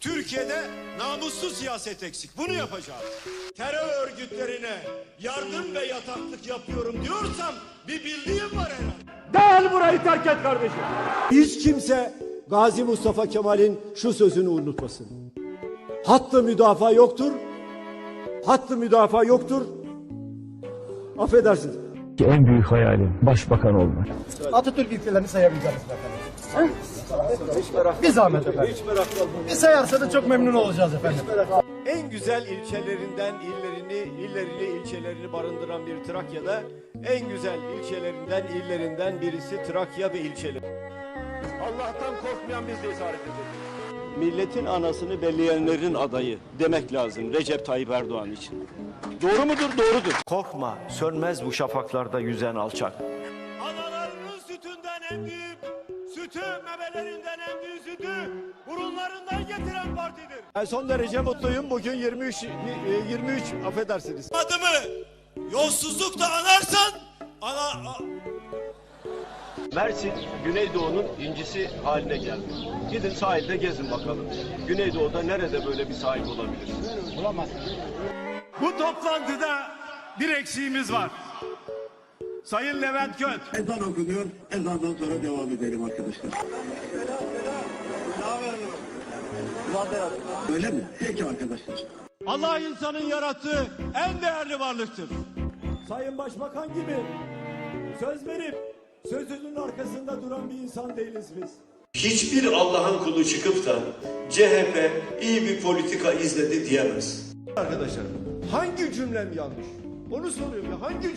Türkiye'de namussuz siyaset eksik. Bunu yapacağız. Terör örgütlerine yardım ve yataklık yapıyorum diyorsam bir bildiğim var herhalde. Gel burayı terk et kardeşim. Hiç kimse Gazi Mustafa Kemal'in şu sözünü unutmasın. Hattı müdafaa yoktur. Hattı müdafaa yoktur. Affedersiniz. En büyük hayalim başbakan olmak. Atatürk ilkelerini sayabileceğiz efendim. Bir zahmet efendim. Bir sayarsanız çok memnun olacağız efendim. En güzel ilçelerinden illerini, illerini, ilçelerini barındıran bir Trakya'da en güzel ilçelerinden, illerinden birisi Trakya ve ilçeleri. Allah'tan korkmayan biz de isaret. Milletin anasını belleyenlerin adayı demek lazım Recep Tayyip Erdoğan için. Doğru mudur? Doğrudur. Korkma, sönmez bu şafaklarda yüzen alçak. Analarının sütünden emdiğim, sütü memelerinden emdiği sütü burunlarından getiren partidir. Ben son derece mutluyum. Bugün 23, e, 23 affedersiniz. Adımı yolsuzlukla anarsan ana... Mersin, Güneydoğu'nun incisi haline geldi. Gidin sahilde gezin bakalım. Güneydoğu'da nerede böyle bir sahil bulabilirsiniz? Bu toplantıda bir eksiğimiz var. Sayın Levent Göt. Ezan okunuyor. Ezandan sonra devam edelim arkadaşlar. Öyle mi? Peki arkadaşlar. Allah insanın yarattığı en değerli varlıktır. Sayın Başbakan gibi söz verip sözünün arkasında duran bir insan değiliz biz. Hiçbir Allah'ın kulu çıkıp da CHP iyi bir politika izledi diyemez. Arkadaşlar hangi cümlem yanlış? Onu soruyorum ya hangi cümle?